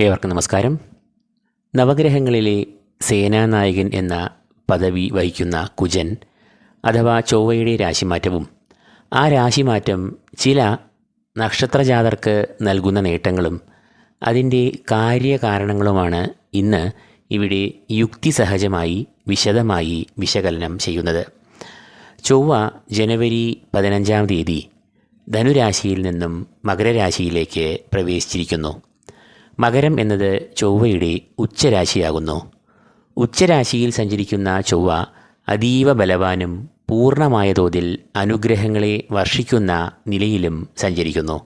ഏവർക്കും നമസ്കാരം. നവഗ്രഹങ്ങളിലെ സേനാനായകൻ എന്ന പദവി വഹിക്കുന്ന കുജൻ അഥവാ ചൊവ്വയുടെ രാശിമാറ്റവും ആ രാശിമാറ്റം ചില നക്ഷത്രജാതർക്ക് നൽകുന്ന നേട്ടങ്ങളും അതിന്റെ കാര്യകാരണങ്ങളുമാണ് ഇന്ന് ഇവിടെ യുക്തിസഹജമായി വിശദമായി വിശകലനം ചെയ്യുന്നത്. ചൊവ്വ ജനുവരി പതിനഞ്ചാം തീയതി ധനുരാശിയിൽ നിന്നും മകരരാശിയിലേക്ക് പ്രവേശിച്ചിരിക്കുന്നു. മകരം എന്നത് ചൊവ്വയുടെ ഉച്ചരാശിയാകുന്നു. ഉച്ചരാശിയിൽ സഞ്ചരിക്കുന്ന ചൊവ്വ അതീവ ബലവാനും പൂർണമായ തോതിൽ അനുഗ്രഹങ്ങളെ വർഷിക്കുന്ന നിലയിലും സഞ്ചരിക്കുന്നു.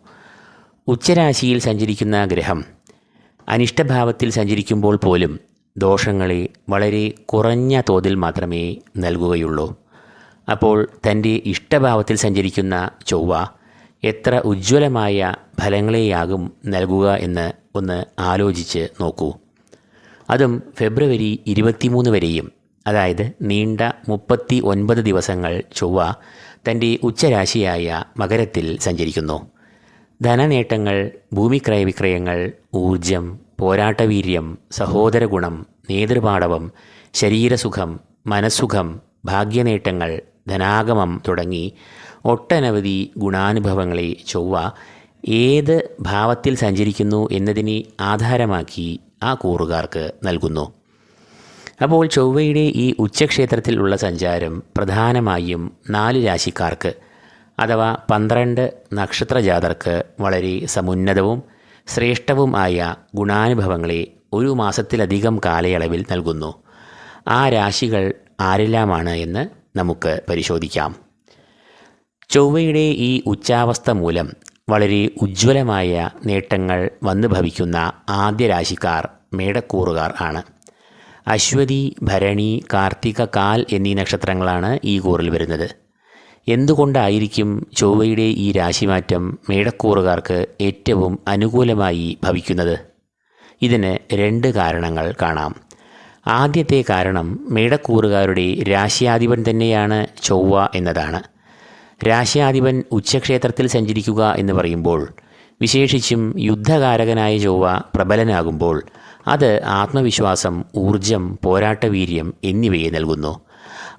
ഉച്ചരാശിയിൽ സഞ്ചരിക്കുന്ന ഗ്രഹം അനിഷ്ടഭാവത്തിൽ സഞ്ചരിക്കുമ്പോൾ പോലും ദോഷങ്ങളെ വളരെ കുറഞ്ഞ തോതിൽ മാത്രമേ നൽകുകയുള്ളൂ. അപ്പോൾ തന്റെ ഇഷ്ടഭാവത്തിൽ സഞ്ചരിക്കുന്ന ചൊവ്വ എത്ര ഉജ്ജ്വലമായ ഫലങ്ങളെയാകും നൽകുക എന്ന് ഒന്ന് ആലോചിച്ച് നോക്കൂ. അതും ഫെബ്രുവരി ഇരുപത്തിമൂന്ന് വരെയും. അതായത് നീണ്ട മുപ്പത്തി ഒൻപത് ദിവസങ്ങൾ ചൊവ്വ തന്റെ ഉച്ചരാശിയായ മകരത്തിൽ സഞ്ചരിക്കുന്നു. ധനനേട്ടങ്ങൾ ഭൂമിക്രയവിക്രയങ്ങൾ ഊർജം പോരാട്ടവീര്യം സഹോദരഗുണം നേതൃപാടവം ശരീരസുഖം മനസ്സുഖം ഭാഗ്യനേട്ടങ്ങൾ ധനാഗമം തുടങ്ങി ഒട്ടനവധി ഗുണാനുഭവങ്ങളെ ചൊവ്വ ഏത് ഭാവത്തിൽ സഞ്ചരിക്കുന്നു എന്നതിനെ ആധാരമാക്കി ആ കൂറുകാർക്ക് നൽകുന്നു. അപ്പോൾ ചൊവ്വയുടെ ഈ ഉച്ചക്ഷേത്രത്തിലുള്ള സഞ്ചാരം പ്രധാനമായും നാല് രാശിക്കാർക്ക് അഥവാ പന്ത്രണ്ട് നക്ഷത്രജാതർക്ക് വളരെ സമുന്നതവും ശ്രേഷ്ഠവും ആയ ഗുണാനുഭവങ്ങളെ ഒരു മാസത്തിലധികം കാലയളവിൽ നൽകുന്നു. ആ രാശികൾ ആരെല്ലാമാണ് എന്ന് നമുക്ക് പരിശോധിക്കാം. ചൊവ്വയുടെ ഈ ഉച്ചാവസ്ഥ മൂലം വളരെ ഉജ്ജ്വലമായ നേട്ടങ്ങൾ വന്നു ഭവിക്കുന്ന ആദ്യ രാശിക്കാർ മേടക്കൂറുകാർ ആണ്. അശ്വതി ഭരണി കാർത്തിക കാൽ എന്നീ നക്ഷത്രങ്ങളാണ് ഈ കൂറിൽ വരുന്നത്. എന്തുകൊണ്ടായിരിക്കും ചൊവ്വയുടെ ഈ രാശിമാറ്റം മേടക്കൂറുകാർക്ക് ഏറ്റവും അനുകൂലമായി ഭവിക്കുന്നത്? ഇതിന് രണ്ട് കാരണങ്ങൾ കാണാം. ആദ്യത്തെ കാരണം മേടക്കൂറുകാരുടെ രാശിയാധിപൻ തന്നെയാണ് ചൊവ്വ എന്നതാണ്. രാശിയാധിപൻ ഉച്ചക്ഷേത്രത്തിൽ സഞ്ചരിക്കുക എന്ന് പറയുമ്പോൾ വിശേഷിച്ചും യുദ്ധകാരകനായ ചൊവ്വ പ്രബലനാകുമ്പോൾ അത് ആത്മവിശ്വാസം ഊർജം പോരാട്ടവീര്യം എന്നിവയെ നൽകുന്നു.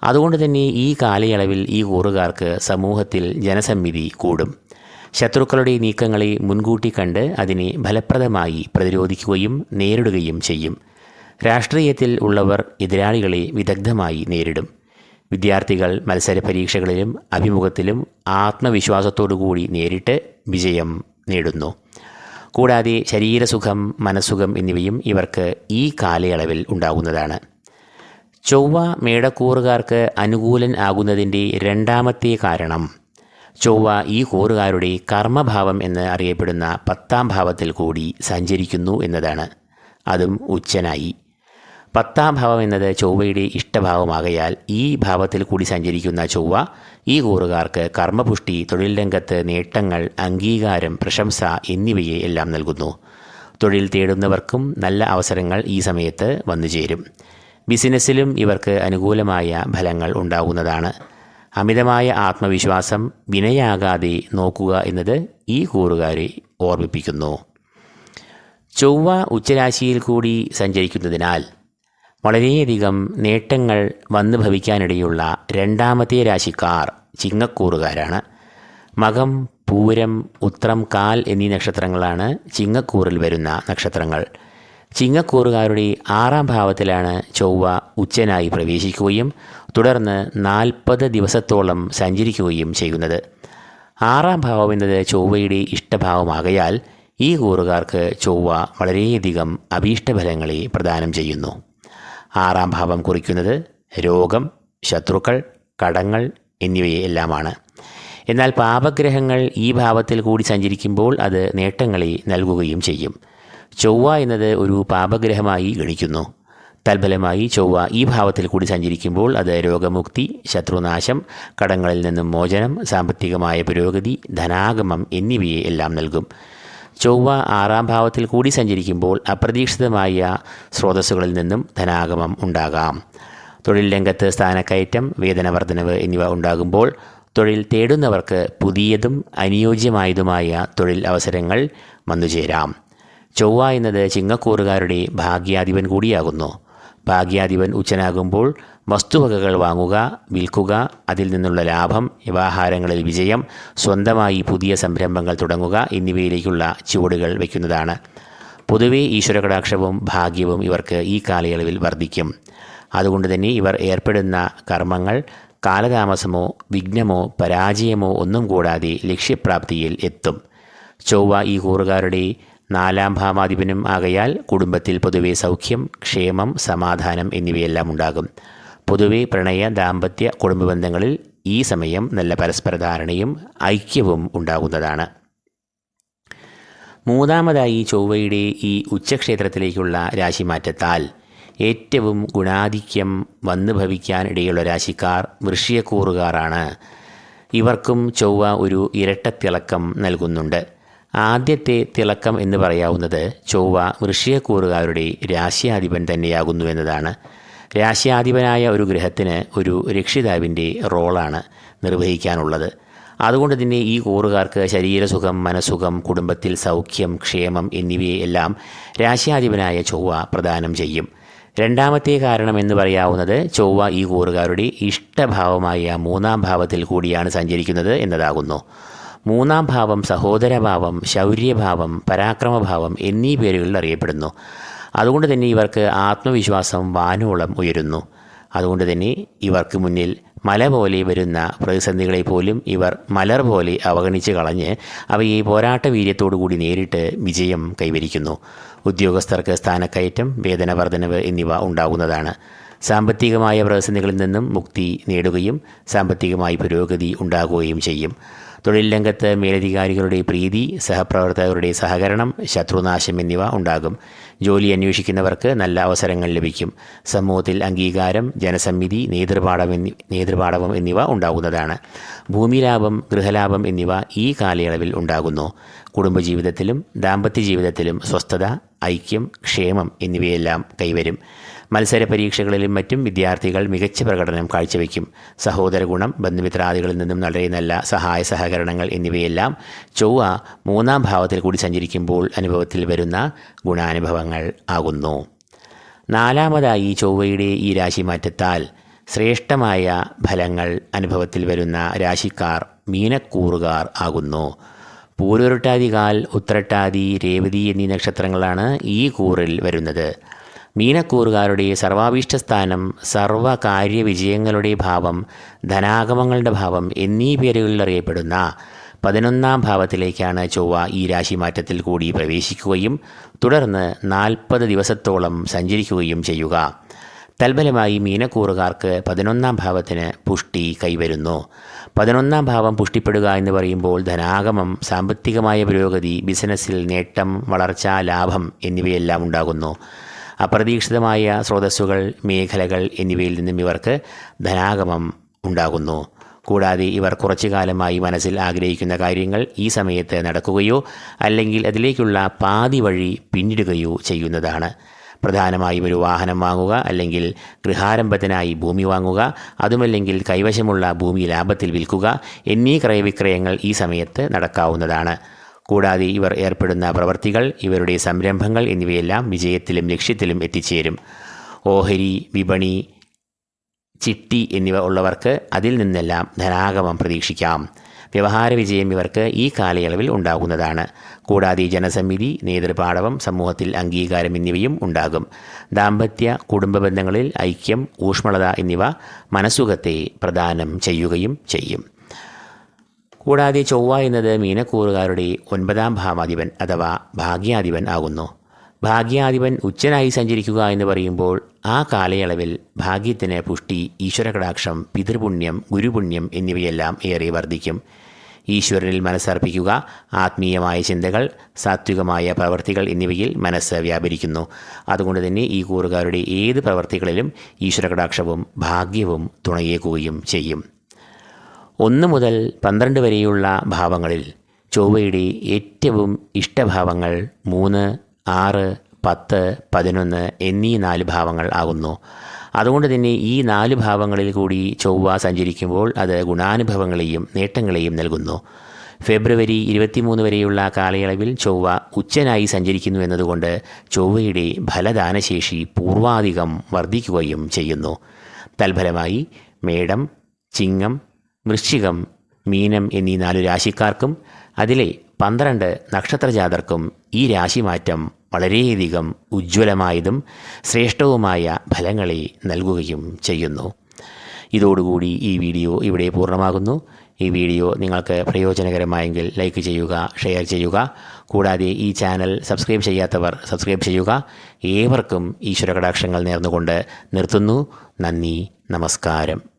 അതുകൊണ്ട് തന്നെ ഈ കാലയളവിൽ ഈ കൂറുകാർക്ക് സമൂഹത്തിൽ ജനസമ്മിതി കൂടും. ശത്രുക്കളുടെ നീക്കങ്ങളെ മുൻകൂട്ടി കണ്ട് അതിനെ ഫലപ്രദമായി പ്രതിരോധിക്കുകയും നേരിടുകയും ചെയ്യും. രാഷ്ട്രീയത്തിൽ ഉള്ളവർ എതിരാളികളെ വിദഗ്ധമായി നേരിടും. വിദ്യാർത്ഥികൾ മത്സര പരീക്ഷകളിലും അഭിമുഖത്തിലും ആത്മവിശ്വാസത്തോടുകൂടി നേരിട്ട് വിജയം നേടുന്നു. കൂടാതെ ശരീരസുഖം മനസ്സുഖം എന്നിവയും ഇവർക്ക് ഈ കാലയളവിൽ ഉണ്ടാകുന്നതാണ്. ചൊവ്വ മേടക്കൂറുകാർക്ക് അനുകൂലൻ ആകുന്നതിന്റെ രണ്ടാമത്തെ കാരണം ചൊവ്വ ഈ കൂറുകാരുടെ കർമ്മഭാവം എന്ന് അറിയപ്പെടുന്ന പത്താം ഭാവത്തിൽ കൂടി സഞ്ചരിക്കുന്നു എന്നതാണ്. അതും ഉച്ചനായി. പത്താം ഭാവം എന്നത് ചൊവ്വയുടെ ഇഷ്ടഭാവമാകയാൽ ഈ ഭാവത്തിൽ കൂടി സഞ്ചരിക്കുന്ന ചൊവ്വ ഈ കൂറുകാർക്ക് കർമ്മപുഷ്ടി തൊഴിൽ രംഗത്ത് നേട്ടങ്ങൾ അംഗീകാരം പ്രശംസ എന്നിവയെ എല്ലാം നൽകുന്നു. തൊഴിൽ തേടുന്നവർക്കും നല്ല അവസരങ്ങൾ ഈ സമയത്ത് വന്നു ചേരും. ബിസിനസ്സിലും ഇവർക്ക് അനുകൂലമായ ഫലങ്ങൾ ഉണ്ടാകുന്നതാണ്. അമിതമായ ആത്മവിശ്വാസം വിനയാകാതെ നോക്കുക എന്നത് ഈ കൂറുകാരെ ഓർമ്മിപ്പിക്കുന്നു. ചൊവ്വ ഉച്ചരാശിയിൽ കൂടി സഞ്ചരിക്കുന്നതിനാൽ വളരെയധികം നേട്ടങ്ങൾ വന്നു ഭവിക്കാനിടയുള്ള രണ്ടാമത്തെ രാശിക്കാർ ചിങ്ങക്കൂറുകാരാണ്. മകം പൂരം ഉത്രം കാൽ എന്നീ നക്ഷത്രങ്ങളാണ് ചിങ്ങക്കൂറിൽ വരുന്ന നക്ഷത്രങ്ങൾ. ചിങ്ങക്കൂറുകാരുടെ ആറാം ഭാവത്തിലാണ് ചൊവ്വ ഉച്ചനായി പ്രവേശിക്കുകയും തുടർന്ന് നാൽപ്പത് ദിവസത്തോളം സഞ്ചരിക്കുകയും ചെയ്യുന്നത്. ആറാം ഭാവം എന്നത് ചൊവ്വയുടെ ഇഷ്ടഭാവമാകയാൽ ഈ കൂറുകാർക്ക് ചൊവ്വ വളരെയധികം അഭീഷ്ടഫലങ്ങളെ പ്രദാനം ചെയ്യുന്നു. ആറാം ഭാവം കുറിക്കുന്നത് രോഗം ശത്രുക്കൾ കടങ്ങൾ എന്നിവയെ എല്ലാമാണ് എന്നാൽ പാപഗ്രഹങ്ങൾ ഈ ഭാവത്തിൽ കൂടി സഞ്ചരിക്കുമ്പോൾ അത് നേട്ടങ്ങളെ നൽകുകയും ചെയ്യും. ചൊവ്വ എന്നത് ഒരു പാപഗ്രഹമായി ഗണിക്കുന്നു. തൽഫലമായി ചൊവ്വ ഈ ഭാവത്തിൽ കൂടി സഞ്ചരിക്കുമ്പോൾ അത് രോഗമുക്തി ശത്രുനാശം കടങ്ങളിൽ നിന്നും മോചനം സാമ്പത്തികമായ പുരോഗതി ധനാഗമം എന്നിവയെ എല്ലാം നൽകും. ചൊവ്വ ആറാം ഭാവത്തിൽ കൂടി സഞ്ചരിക്കുമ്പോൾ അപ്രതീക്ഷിതമായ സ്രോതസ്സുകളിൽ നിന്നും ധനാഗമം ഉണ്ടാകാം. തൊഴിൽ രംഗത്ത് സ്ഥാനക്കയറ്റം വേതനവർദ്ധനവ് എന്നിവ ഉണ്ടാകുമ്പോൾ തൊഴിൽ തേടുന്നവർക്ക് പുതിയതും അനുയോജ്യമായതുമായ തൊഴിൽ അവസരങ്ങൾ വന്നുചേരാം ചൊവ്വ എന്നത് ചിങ്ങക്കൂറുകാരുടെ ഭാഗ്യാധിപൻ കൂടിയാകുന്നു. ഭാഗ്യാധിപൻ ഉച്ചനാകുമ്പോൾ വസ്തുവകകൾ വാങ്ങുക വിൽക്കുക അതിൽ നിന്നുള്ള ലാഭം വ്യവഹാരങ്ങളിൽ വിജയം സ്വന്തമായി പുതിയ സംരംഭങ്ങൾ തുടങ്ങുക എന്നിവയിലേക്കുള്ള ചുവടുകൾ വയ്ക്കുന്നതാണ്. പൊതുവെ ഈശ്വരകടാക്ഷവും ഭാഗ്യവും ഇവർക്ക് ഈ കാലയളവിൽ വർദ്ധിക്കും. അതുകൊണ്ട് തന്നെ ഇവർ ഏർപ്പെടുന്ന കർമ്മങ്ങൾ കാലതാമസമോ വിഘ്നമോ പരാജയമോ ഒന്നും കൂടാതെ ലക്ഷ്യപ്രാപ്തിയിൽ എത്തും. ചൊവ്വ ഈ കൂറുകാരുടെ നാലാം ഭാവാധിപനും ആകയാൽ കുടുംബത്തിൽ പൊതുവെ സൗഖ്യം ക്ഷേമം സമാധാനം എന്നിവയെല്ലാം ഉണ്ടാകും. പൊതുവെ പ്രണയ ദാമ്പത്യ കുടുംബ ബന്ധങ്ങളിൽ ഈ സമയം നല്ല പരസ്പര ധാരണയും ഐക്യവും ഉണ്ടാകുന്നതാണ്. മൂന്നാമതായി ചൊവ്വയുടെ ഈ ഉച്ചക്ഷേത്രത്തിലേക്കുള്ള രാശിമാറ്റത്താൽ ഏറ്റവും ഗുണാധിക്യം വന്നു ഭവിക്കാൻ ഇടയുള്ള രാശിക്കാർ വൃഷ്യക്കൂറുകാരാണ് ഇവർക്കും ചൊവ്വ ഒരു ഇരട്ടത്തിളക്കം നൽകുന്നുണ്ട്. ആദ്യത്തെ തിളക്കം എന്ന് പറയാവുന്നത് ചൊവ്വ വൃഷ്യക്കൂറുകാരുടെ രാശ്യാധിപൻ തന്നെയാകുന്നു എന്നതാണ്. രാശ്യാധിപനായ ഒരു ഗ്രഹത്തിന് ഒരു രക്ഷിതാവിന്റെ റോളാണ് നിർവഹിക്കാനുള്ളത്. അതുകൊണ്ട് തന്നെ ഈ കൂറുകാർക്ക് ശരീരസുഖം മനസുഖം കുടുംബത്തിൽ സൗഖ്യം ക്ഷേമം എന്നിവയെല്ലാം രാശ്യാധിപനായ ചൊവ്വ പ്രദാനം ചെയ്യും. രണ്ടാമത്തെ കാരണം എന്ന് പറയാവുന്നത് ചൊവ്വ ഈ കൂറുകാരുടെ ഇഷ്ടഭാവമായ മൂന്നാം ഭാവത്തിൽ കൂടിയാണ് സഞ്ചരിക്കുന്നത് എന്നതാകുന്നു. മൂന്നാം ഭാവം സഹോദരഭാവം ശൗര്യഭാവം പരാക്രമഭാവം എന്നീ പേരുകളിൽ അറിയപ്പെടുന്നു. അതുകൊണ്ട് തന്നെ ഇവർക്ക് ആത്മവിശ്വാസം വാനോളം ഉയരുന്നു. അതുകൊണ്ട് തന്നെ ഇവർക്ക് മുന്നിൽ മല പോലെ വരുന്ന പ്രതിസന്ധികളെ പോലും ഇവർ മലർ പോലെ അവഗണിച്ച് കളഞ്ഞ് അവയെ പോരാട്ട വീര്യത്തോടു കൂടി നേരിട്ട് വിജയം കൈവരിക്കുന്നു. ഉദ്യോഗസ്ഥർക്ക് സ്ഥാനക്കയറ്റം വേതന വർധനവ് എന്നിവ ഉണ്ടാകുന്നതാണ്. സാമ്പത്തികമായ പ്രതിസന്ധികളിൽ നിന്നും മുക്തി നേടുകയും സാമ്പത്തികമായി പുരോഗതി ഉണ്ടാകുകയും ചെയ്യും. തൊഴിൽ രംഗത്ത് മേലധികാരികളുടെ പ്രീതി സഹപ്രവർത്തകരുടെ സഹകരണം ശത്രുനാശം എന്നിവ ഉണ്ടാകും. ജോലി അന്വേഷിക്കുന്നവർക്ക് നല്ല അവസരങ്ങൾ ലഭിക്കും. സമൂഹത്തിൽ അംഗീകാരം ജനസമ്മിതി നേതൃപാഠം എന്നി നേതൃപാഠവം എന്നിവ ഉണ്ടാകുന്നതാണ്. ഭൂമിലാഭം ഗൃഹലാഭം എന്നിവ ഈ കാലയളവിൽ ഉണ്ടാകുന്നു. കുടുംബജീവിതത്തിലും ദാമ്പത്യ ജീവിതത്തിലും സ്വസ്ഥത ഐക്യം ക്ഷേമം എന്നിവയെല്ലാം കൈവരും. മത്സര പരീക്ഷകളിലും മറ്റും വിദ്യാർത്ഥികൾ മികച്ച പ്രകടനം കാഴ്ചവെക്കും. സഹോദര ഗുണം ബന്ധുമിത്രാദികളിൽ നിന്നും വളരെ നല്ല സഹായ സഹകരണങ്ങൾ എന്നിവയെല്ലാം ചൊവ്വ മൂന്നാം ഭാവത്തിൽ കൂടി സഞ്ചരിക്കുമ്പോൾ അനുഭവത്തിൽ വരുന്ന ഗുണാനുഭവങ്ങൾ ആകുന്നു. നാലാമതായി ചൊവ്വയുടെ ഈ രാശിമാറ്റത്താൽ ശ്രേഷ്ഠമായ ഫലങ്ങൾ അനുഭവത്തിൽ വരുന്ന രാശിക്കാർ മീനക്കൂറുകാർ ആകുന്നു. പൂരുരുട്ടാതികാൽ ഉത്രട്ടാതി രേവതി എന്നീ നക്ഷത്രങ്ങളാണ് ഈ കൂറിൽ വരുന്നത്. മീനക്കൂറുകാരുടെ സർവാഭീഷ്ടസ്ഥാനം സർവകാര്യ വിജയങ്ങളുടെ ഭാവം ധനാഗമങ്ങളുടെ ഭാവം എന്നീ പേരുകളിൽ അറിയപ്പെടുന്ന പതിനൊന്നാം ഭാവത്തിലേക്കാണ് ചൊവ്വ ഈ രാശിമാറ്റത്തിൽ കൂടി പ്രവേശിക്കുകയും തുടർന്ന് നാൽപ്പത് ദിവസത്തോളം സഞ്ചരിക്കുകയും ചെയ്യുക. തൽഫലമായി മീനക്കൂറുകാർക്ക് പതിനൊന്നാം ഭാവത്തിന് പുഷ്ടി കൈവരുന്നു. പതിനൊന്നാം ഭാവം പുഷ്ടിപ്പെടുക എന്ന് പറയുമ്പോൾ ധനാഗമം സാമ്പത്തികമായ പുരോഗതി ബിസിനസ്സിൽ നേട്ടം വളർച്ച ലാഭം എന്നിവയെല്ലാം ഉണ്ടാകുന്നു. അപ്രതീക്ഷിതമായ സ്രോതസ്സുകൾ മേഖലകൾ എന്നിവയിൽ നിന്നും ഇവർക്ക് ധനാഗമം ഉണ്ടാകുന്നു. കൂടാതെ ഇവർ കുറച്ചു കാലമായി മനസ്സിൽ ആഗ്രഹിക്കുന്ന കാര്യങ്ങൾ ഈ സമയത്ത് നടക്കുകയോ അല്ലെങ്കിൽ അതിലേക്കുള്ള പാതി വഴി പിന്നിടുകയോ ചെയ്യുന്നതാണ്. പ്രധാനമായും ഒരു വാഹനം വാങ്ങുക അല്ലെങ്കിൽ ഗൃഹാരംഭത്തിനായി ഭൂമി വാങ്ങുക അതുമല്ലെങ്കിൽ കൈവശമുള്ള ഭൂമി ലാഭത്തിൽ വിൽക്കുക എന്നീ ക്രയവിക്രയങ്ങൾ ഈ സമയത്ത് നടക്കാവുന്നതാണ്. കൂടാതെ ഇവർ ഏർപ്പെടുന്ന പ്രവർത്തികൾ ഇവരുടെ സംരംഭങ്ങൾ എന്നിവയെല്ലാം വിജയത്തിലും ലക്ഷ്യത്തിലും എത്തിച്ചേരും. ഓഹരി വിപണി ചിട്ടി എന്നിവ ഉള്ളവർക്ക് അതിൽ നിന്നെല്ലാം ധനാഗമം പ്രതീക്ഷിക്കാം. വ്യവഹാര വിജയം ഇവർക്ക് ഈ കാലയളവിൽ ഉണ്ടാകുന്നതാണ്. കൂടാതെ ജനസമിതി നേതൃപാഠവം സമൂഹത്തിൽ അംഗീകാരം എന്നിവയും ഉണ്ടാകും. ദാമ്പത്യ കുടുംബ ബന്ധങ്ങളിൽ ഐക്യം ഊഷ്മളത എന്നിവ മനസ്സുഖത്തെ പ്രദാനം ചെയ്യുകയും ചെയ്യും. കൂടാതെ ചൊവ്വ എന്നത് മീനക്കൂറുകാരുടെ ഒൻപതാം ഭാവാധിപൻ അഥവാ ഭാഗ്യാധിപൻ ആകുന്നു. ഭാഗ്യാധിപൻ ഉച്ചനായി സഞ്ചരിക്കുക എന്ന് പറയുമ്പോൾ ആ കാലയളവിൽ ഭാഗ്യത്തിന് പുഷ്ടി ഈശ്വരകടാക്ഷം പിതൃപുണ്യം ഗുരുപുണ്യം എന്നിവയെല്ലാം ഏറെ വർദ്ധിക്കും. ഈശ്വരനിൽ മനസ്സർപ്പിക്കുക ആത്മീയമായ ചിന്തകൾ സാത്വികമായ പ്രവർത്തികൾ എന്നിവയിൽ മനസ്സ് വ്യാപരിക്കുന്നു. അതുകൊണ്ട് തന്നെ ഈ കൂറുകാരുടെ ഏത് പ്രവർത്തികളിലും ഈശ്വരകടാക്ഷവും ഭാഗ്യവും തുണയേക്കുകയും ചെയ്യും. ഒന്ന് മുതൽ പന്ത്രണ്ട് വരെയുള്ള ഭാവങ്ങളിൽ ചൊവ്വയുടെ ഏറ്റവും ഇഷ്ടഭാവങ്ങൾ മൂന്ന് ആറ് പത്ത് പതിനൊന്ന് എന്നീ നാല് ഭാവങ്ങൾ ആകുന്നു. അതുകൊണ്ട് തന്നെ ഈ നാല് ഭാവങ്ങളിൽ കൂടി ചൊവ്വ സഞ്ചരിക്കുമ്പോൾ അത് ഗുണാനുഭവങ്ങളെയും നേട്ടങ്ങളെയും നൽകുന്നു. ഫെബ്രുവരി ഇരുപത്തിമൂന്ന് വരെയുള്ള കാലയളവിൽ ചൊവ്വ ഉച്ചനായി സഞ്ചരിക്കുന്നു എന്നതുകൊണ്ട് ചൊവ്വയുടെ ഫലദാനശേഷി പൂർവാധികം വർദ്ധിക്കുകയും ചെയ്യുന്നു. തൽഫലമായി മേടം ചിങ്ങം വൃശ്ചികം മീനം എന്നീ നാലു രാശിക്കാർക്കും അതിലെ പന്ത്രണ്ട് നക്ഷത്രജാതർക്കും ഈ രാശിമാറ്റം വളരെയധികം ഉജ്ജ്വലമായതും ശ്രേഷ്ഠവുമായ ഫലങ്ങളെ നൽകുകയും ചെയ്യുന്നു. ഇതോടുകൂടി ഈ വീഡിയോ ഇവിടെ പൂർണമാകുന്നു. ഈ വീഡിയോ നിങ്ങൾക്ക് പ്രയോജനകരമായെങ്കിൽ ലൈക്ക് ചെയ്യുക ഷെയർ ചെയ്യുക. കൂടാതെ ഈ ചാനൽ സബ്സ്ക്രൈബ് ചെയ്യാത്തവർ സബ്സ്ക്രൈബ് ചെയ്യുക. ഏവർക്കും ഈശ്വരകടാക്ഷങ്ങൾ നേർന്നുകൊണ്ട് നിർത്തുന്നു. നന്ദി നമസ്കാരം.